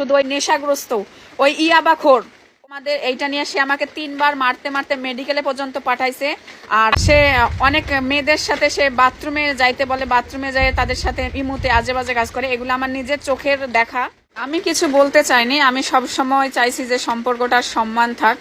শুধু ওই নেশাগ্রস্ত, ওই ইয়াবাখোর। আমাদের এইটা নিয়ে সে আমাকে তিনবার মারতে মারতে মেডিকেলে পর্যন্ত পাঠাইছে। আর সে, অনেক মেয়েদের সাথে সে বাথরুমে যাইতে বলে বাথরুমে যায় তাদের সাথে ইমুতে আজে বাজে কাজ করে। এগুলো আমার নিজের চোখের দেখা। আমি কিছু বলতে চাইনি। আমি সব সময় চাইছি যে সম্পর্কটার সম্মান থাক।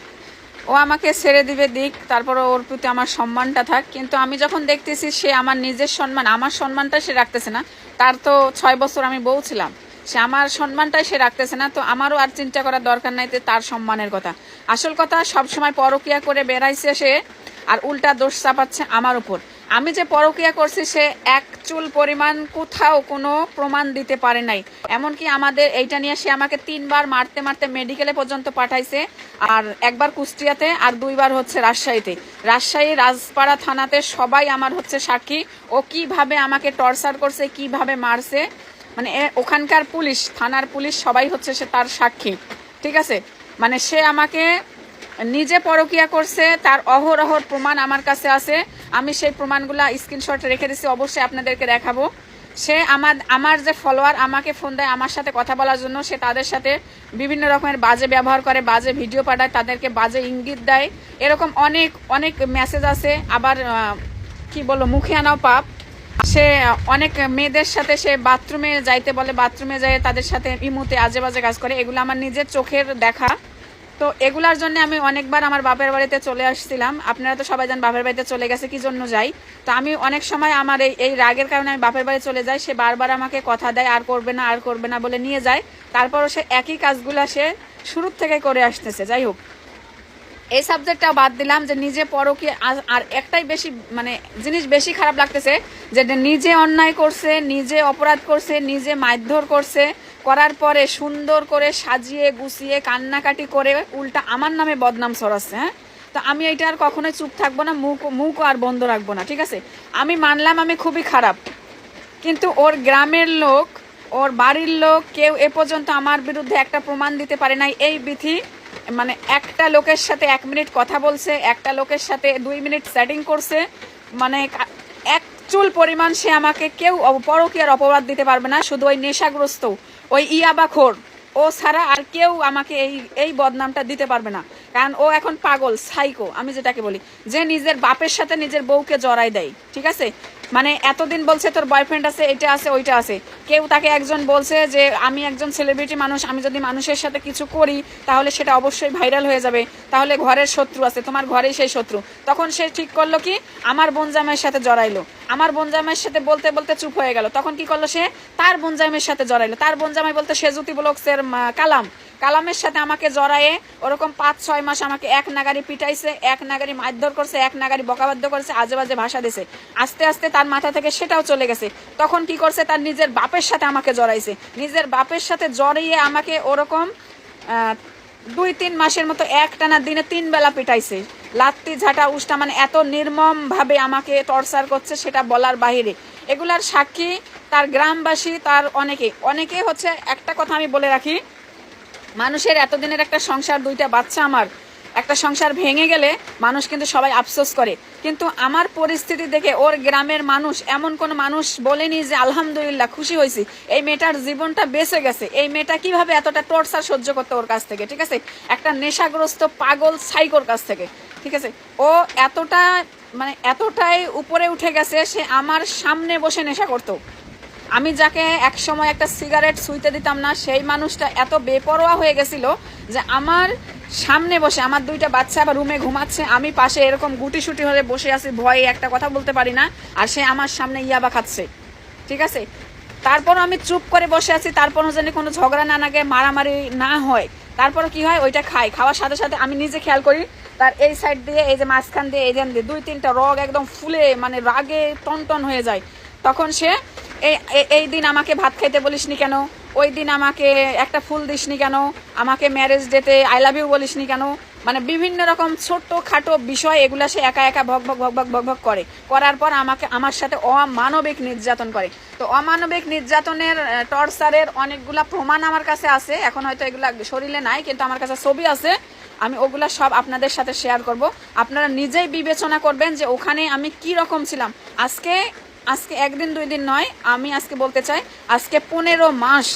ও আমাকে ছেড়ে দিবে দিক, তারপর ওর প্রতি আমার সম্মানটা থাক। কিন্তু আমি যখন দেখতেছি সে আমার নিজের সম্মান, আমার সম্মানটা সে রাখতেছে না, তার তো ছয় বছর আমি বউ ছিলাম। সে আমার সম্মানটাই সে রাখতেছে না, তো আমারও আর চিন্তা করার দরকার নাই তার সম্মানের কথা। আসল কথা সব সময় পরকিয়া করে বেড়াইছে সে আর উল্টা দোষ চাপাচ্ছে আমার উপর। আমি যে পরকিয়া করছি সে এক চুল পরিমাণ কোথাও কোনো প্রমাণ দিতে পারে নাই। এমনকি আমাদের এইটা নিয়ে সে আমাকে তিনবার মারতে মারতে মেডিকেলে পর্যন্ত পাঠাইছে, আর একবার কুষ্টিয়াতে আর দুইবার হচ্ছে রাজশাহীতে। রাজশাহী রাজপাড়া থানাতে সবাই আমার হচ্ছে সাক্ষী। ও কীভাবে আমাকে টর্চার করছে, কীভাবে মারছে মানে ওখানকার পুলিশ, থানার পুলিশ সবাই হচ্ছে সে তার সাক্ষী, ঠিক আছে? মানে সে আমাকে নিজে পরকিয়া করছে, তার অহরহর প্রমাণ আমার কাছে আছে, আমি সেই প্রমাণগুলো স্ক্রিনশট রেখে দিছি, অবশ্যই আপনাদেরকে দেখাবো। সে আমার আমার যে ফলোয়ার আমাকে ফোন দেয় আমার সাথে কথা বলার জন্য, সে তাদের সাথে বিভিন্ন রকমের বাজে ব্যবহার করে, বাজে ভিডিও পাঠায়, তাদেরকে বাজে ইঙ্গিত দেয়। এরকম অনেক অনেক মেসেজ আছে, আবার কি বলব, মুখে আনাও পাপ। সে, অনেক মেয়েদের সাথে সে বাথরুমে যাইতে বলে, বাথরুমে যায় তাদের সাথে ইমুতে আজে বাজে কাজ করে। এগুলো আমার নিজের চোখের দেখা। তো এগুলার জন্য আমি অনেকবার আমার বাপের বাড়িতে চলে আসছিলাম। আপনারা তো সবাই জান বাপের বাড়িতে চলে গেছে, কি জন্য যাই? তো আমি অনেক সময় আমার এই এই রাগের কারণে আমি বাপের বাড়ি চলে যাই। সে বারবার আমাকে কথা দেয়, আর করবে না, আর করবে না বলে নিয়ে যায়। তারপরও সে একই কাজগুলা সে শুরুর থেকে করে আসতেছে। যাই হোক এই সাবজেক্টটা বাদ দিলাম যে নিজে পরকি আর একটাই বেশি মানে জিনিস বেশি খারাপ লাগতেছে যে নিজে অন্যায় করছে, নিজে অপরাধ করছে, নিজে মারধর করছে, করার পরে সুন্দর করে সাজিয়ে গুছিয়ে কান্নাকাটি করে উল্টা আমার নামে বদনাম সরাচ্ছে হ্যাঁ? তো আমি এটা আর কখনোই চুপ থাকব না, মুখ মুখ আর বন্ধ রাখব না, ঠিক আছে? আমি মানলাম আমি খুবই খারাপ, কিন্তু ওর গ্রামের লোক, ওর বাড়ির লোক কেউ এ পর্যন্ত আমার বিরুদ্ধে একটা প্রমাণ দিতে পারে নাই, এই বিধি মানে একটা লোকের সাথে এক মিনিট কথা বলছে, একটা লোকের সাথে দুই মিনিট সেটিং করছে মানে এক চুল পরিমাণ সে আমাকে কেউ পরকীয়ার অপবাদ দিতে পারবে না, শুধু ওই নেশাগ্রস্ত, ওই ইয়াবাখোর ও ছাড়া আর কেউ আমাকে এই এই বদনামটা দিতে পারবে না। কারণ ও এখন পাগল সাইকো আমি যেটাকে বলি। যে নিজের বাপের সাথে নিজের বউকে জড়াই দেয়, ঠিক আছে? মানে এতদিন বলছে তোর বয়ফ্রেন্ড আছে, এটা আছে, ওইটা আছে। কেউ তাকে একজন বলছে যে, আমি একজন সেলিব্রিটি মানুষ, আমি যদি মানুষের সাথে কিছু করি, তাহলে সেটা অবশ্যই ভাইরাল হয়ে যাবে। তাহলে ঘরের শত্রু আছে, তোমার ঘরেই সেই শত্রু। তখন সে ঠিক করল কি? আমার বোনজামের সাথে জড়াইলো। আমার বোনজামের সাথে বলতে বলতে চুপ হয়ে গেল। তখন কি করল সে? তার বোনজামের সাথে জড়াইলো। তার বোনজামাই বলতে, সে জ্যোতি ব্লকসের কালাম। কালামের সাথে আমাকে জড়ায়ে ওরকম পাঁচ, ছয় মাস আমাকে এক নাগারি পিটাইছে, এক নাগারি মারধর করছে, এক নাগারি বকাবাদ্য করছে আজে বাজে ভাষা দিছে। আস্তে আস্তে তার মাথা থেকে সেটাও চলে গেছে। তখন কি করছে? তার নিজের বাপের সাথে আমাকে জড়াইছে। নিজের বাপের সাথে জড়িয়ে আমাকে ওরকম দুই, তিন মাসের মতো এক একটানা দিনে তিন বেলা পিটাইছে। লাত্তি, ঝাঁটা, উষ্টা মানে এত নির্মম ভাবে আমাকে টর্চার করছে সেটা বলার বাইরে এগুলার সাক্ষী তার গ্রামবাসী, তার অনেকে। অনেকে হচ্ছে, একটা কথা আমি বলে রাখি মানুষের এতদিনের একটা সংসার, দুইটা বাচ্চা আমার, একটা সংসার ভেঙে গেলে মানুষ কিন্তু সবাই আফসোস করে। কিন্তু আমার পরিস্থিতি দেখে ওর গ্রামের মানুষ, এমন কোনো মানুষ বলেনি যে, আলহামদুলিল্লাহ, খুশি হয়েছি। এই মেয়েটার জীবনটা বেঁচে গেছে। এই মেয়েটা কীভাবে এতটা টর্চার সহ্য করতে ওর কাছ থেকে? ঠিক আছে? একটা নেশাগ্রস্ত পাগল সাইকোর কাছ থেকে। ঠিক আছে? ও এতটা মানে এতটাই উপরে উঠে গেছে, সে আমার সামনে বসে নেশা করতো। আমি যাকে এক সময় একটা সিগারেট সুইতে দিতাম না, সেই মানুষটা এত বেপরোয়া হয়ে গেছিল যে আমার সামনে বসে, আমার দুইটা বাচ্চা আবার রুমে ঘুমাচ্ছে, আমি পাশে এরকম গুটি সুটি হয়ে বসে আছি, ভয়ে একটা কথা বলতে পারি না, আর সে আমার সামনে ইয়াবা খাচ্ছে। ঠিক আছে? তারপর আমি চুপ করে বসে আছি তারপরও যেন কোনো ঝগড়া না লাগে, মারামারি না হয়। তারপর কি হয়? ওইটা খাই। খাওয়ার সাথে সাথে আমি নিজে খেয়াল করি, তার এই সাইড দিয়ে, এই যে মাঝখান দিয়ে, এই দিয়ে দুই তিনটা রগ একদম ফুলে মানে রাগে টন টন হয়ে যায়। তখন সে এই এই দিন আমাকে ভাত খাইতে বলিসনি কেন? ওই দিন আমাকে একটা ফুল দিসনি কেন? আমাকে ম্যারেজ ডেতে আই লাভ ইউ বলিসনি কেন? মানে বিভিন্ন রকম ছোট্ট খাটো বিষয় এগুলো সে একা একা ভক ভক ভক ভক ভক ভক করে। করার পর আমাকে, আমার সাথে অমানবিক নির্যাতন করে। তো অমানবিক নির্যাতনের টর্চারের অনেকগুলা প্রমাণ আমার কাছে আছে। এখন হয়তো এগুলা শরীরে নাই, কিন্তু আমার কাছে ছবি আছে। আমি ওগুলা সব আপনাদের সাথে শেয়ার করব। আপনারা নিজেই বিবেচনা করবেন যে ওখানে আমি কি রকম ছিলাম। আজকে আজকে একদিন দুই দিন নয়, আমি আজকে বলতে চাই, আজকে পনেরো মাস,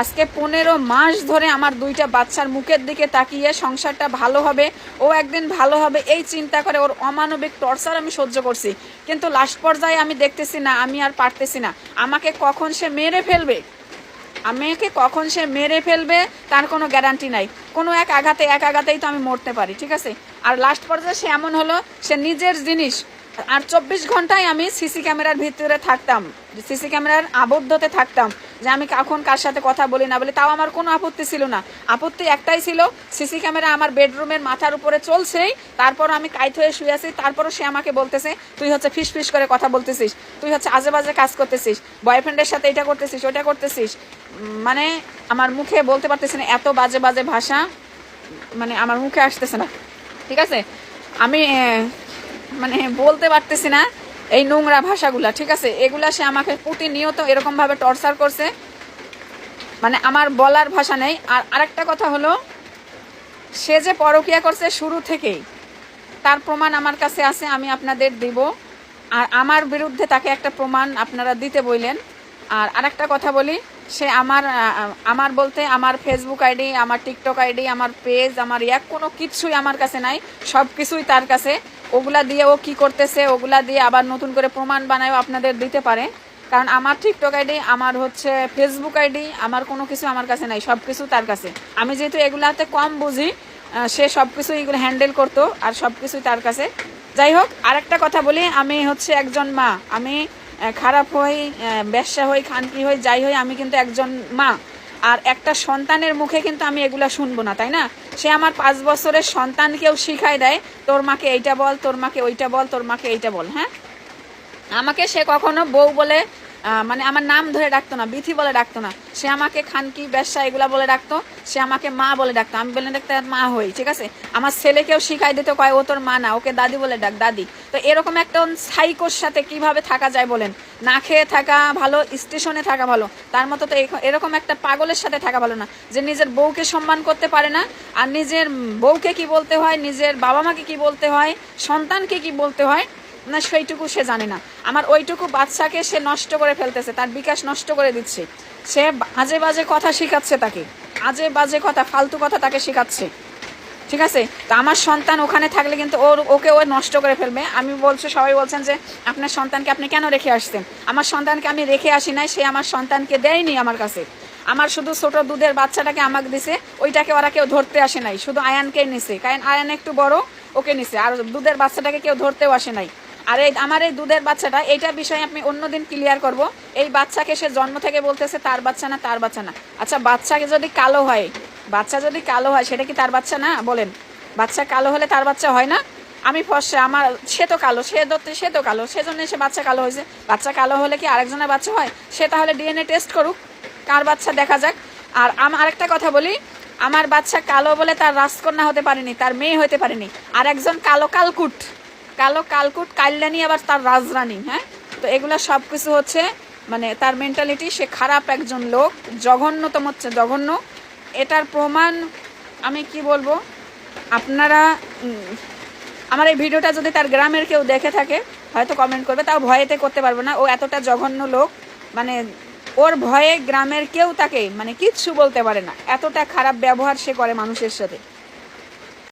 আজকে পনেরো মাস ধরে আমার দুইটা বাচ্চার মুখের দিকে তাকিয়ে সংসারটা ভালো হবে, ও একদিন ভালো হবে, এই চিন্তা করে ওর অমানবিক টর্চার আমি সহ্য করছি। কিন্তু লাস্ট পর্যায়ে আমি দেখতেছি না, আমি আর পারতেছি না। আমাকে কখন সে মেরে ফেলবে? আমাকে কখন সে মেরে ফেলবে তার কোনো গ্যারান্টি নাই। কোনো এক আঘাতে, এক আঘাতেই তো আমি মরতে পারি, ঠিক আছে? আর লাস্ট পর্যায়ে সে এমন হলো, সে নিজের জিনিস আর চব্বিশ ঘন্টায় আমি সিসি ক্যামেরার ভিতরে থাকতাম, সিসি ক্যামেরার আবদ্ধতে থাকতাম যে আমি কখন কার সাথে কথা বলি না বলি, তাও আমার কোনো আপত্তি ছিল না। আপত্তি একটাই ছিল, সিসি ক্যামেরা আমার বেডরুমের মাথার উপরে চলছেই, তারপর আমি কাইত হয়ে শুয়ে আছি, তারপরও সে আমাকে বলতেছে, তুই হচ্ছে ফিস ফিস করে কথা বলতেছিস, তুই হচ্ছে আজে বাজে কাজ করতেছিস বয়ফ্রেন্ডের সাথে এটা করতেছিস ওটা করতেছিস। মানে আমার মুখে বলতে পারতেছি না, এত বাজে বাজে ভাষা মানে আমার মুখে আসতেছে না। ঠিক আছে? আমি মানে বলতে পারতেছি না, এই নোংরা ভাষাগুলা, ঠিক আছে? এগুলা সে আমাকে প্রতিনিয়ত এরকমভাবে টর্চার করছে। মানে আমার বলার ভাষা নেই। আর আরেকটা কথা হলো, সে যে পরকিয়া করছে শুরু থেকেই, তার প্রমাণ আমার কাছে আছে, আমি আপনাদের দিব। আর আমার বিরুদ্ধে তাকে একটা প্রমাণ আপনারা দিতে বললেন আর আরেকটা কথা বলি, সে আমার আমার বলতে আমার ফেসবুক আইডি আমার টিকটক আইডি আমার পেজ আমার ইয়াক কোনো কিছুই আমার কাছে নাই সব কিছুই তার কাছে। ওগুলা দিয়ে ও কি করতেছে, ওগুলা দিয়ে আবার নতুন করে প্রমাণ বানায়ও আপনাদের দিতে পারে। কারণ আমার টিকটক আইডি আমার হচ্ছে ফেসবুক আইডি আমার কোনো কিছু আমার কাছে নাই সব কিছু তার কাছে। আমি যেহেতু এগুলাতে কম বুঝি সে সব কিছু এগুলো হ্যান্ডেল করতো আর সব কিছুই তার কাছে। যাই হোক, আরেকটা কথা বলি, আমি হচ্ছে একজন মা। আমি খারাপ হই ব্যবসা হই, খানকি হই, যাই হই, আমি কিন্তু একজন মা। আর একটা সন্তানের মুখে কিন্তু আমি এগুলা শুনব না, তাই না? সে আমার পাঁচ বছরের সন্তানকেও শিখাই দেয় তোর মাকে এইটা বল, তোর মাকে ওইটা বল, তোর মাকে এইটা বল হ্যাঁ? আমাকে সে কখনো বউ বলে মানে আমার নাম ধরে ডাকতো না, বিথি বলে ডাকতো না। সে আমাকে খানকি, ব্যবসা এগুলা বলে ডাকতো, সে আমাকে মা বলে ডাকতো। আমি বলে ডাকতে মা হই, ঠিক আছে? আমার ছেলেকেও শিখাই দিত, কয়, ও তোর মা না, ওকে দাদি বলে ডাক, দাদি। তো এরকম একটা সাইকোর সাথে কীভাবে থাকা যায় বলেন? না খেয়ে থাকা ভালো, স্টেশনে থাকা ভালো, তার মতো তো এরকম একটা পাগলের সাথে থাকা ভালো না, যে নিজের বউকে সম্মান করতে পারে না, আর নিজের বউকে কি বলতে হয়, নিজের বাবা মাকে কি বলতে হয়, সন্তানকে কি বলতে হয় না, সেইটুকু সে জানে না। আমার ওইটুকু বাচ্চাকে সে নষ্ট করে ফেলতেছে, তার বিকাশ নষ্ট করে দিচ্ছে। সে আজে বাজে কথা শেখাচ্ছে তাকে, আজে বাজে কথা, ফালতু কথা তাকে শেখাচ্ছে। ঠিক আছে? তো আমার সন্তান ওখানে থাকলে কিন্তু ওর, ওকে ও নষ্ট করে ফেলবে। আমি বলছি, সবাই বলছেন যে, আপনার সন্তানকে আপনি কেন রেখে আসছেন? আমার সন্তানকে আমি রেখে আসি নাই, সে আমার সন্তানকে দেয়নি আমার কাছে। আমার শুধু ছোট দুধের বাচ্চাটাকে আমাকে দিছে, ওইটাকে ওরা কেউ ধরতে আসে নাই। শুধু আয়ানকেই নিছে। কারণ আয়ান একটু বড়, ওকে নিছে। আর দুধের বাচ্চাটাকে কেউ ধরতেও আসে নাই। আর এই আমার এই দুধের বাচ্চাটা, এইটা বিষয়ে আমি অন্যদিন ক্লিয়ার করব। এই বাচ্চাকে সে জন্ম থেকে বলতেছে, তার বাচ্চা না, তার বাচ্চা না। আচ্ছা বাচ্চাকে যদি কালো হয়, বাচ্চা যদি কালো হয়, সেটা কি তার বাচ্চা না? বলেন। বাচ্চা কালো হলে তার বাচ্চা হয় না? আমি ফসে, আমার, সে তো কালো, সে ধরতে সে তো কালো সেজন্য সে বাচ্চা কালো হয়েছে। বাচ্চা কালো হলে কি আরেকজনের বাচ্চা হয়? সে তাহলে ডিএনএ টেস্ট করুক, কার বাচ্চা দেখা যাক। আর আমি, আরেকটা কথা বলি, আমার বাচ্চা কালো বলে তার রাজকন্যা হতে পারেনি, তার মেয়ে হতে পারেনি। আর একজন কালো কালকুট। কালো কালকুট কাল্যাণী আবার তার রাজরানী হ্যাঁ? তো এগুলো সব কিছু হচ্ছে মানে তার মেন্টালিটি সে খারাপ একজন লোক, জঘন্যতম হচ্ছে জঘন্য। এটার প্রমাণ আমি কি বলব? আপনারা আমার এই ভিডিওটা যদি তার গ্রামের কেউ দেখে থাকে, হয়তো কমেন্ট করবে, তাও ভয়েতে করতে পারব না। ও এতটা জঘন্য লোক মানে ওর ভয়ে গ্রামের কেউ তাকে মানে কিচ্ছু বলতে পারে না। এতটা খারাপ ব্যবহার সে করে মানুষের সাথে।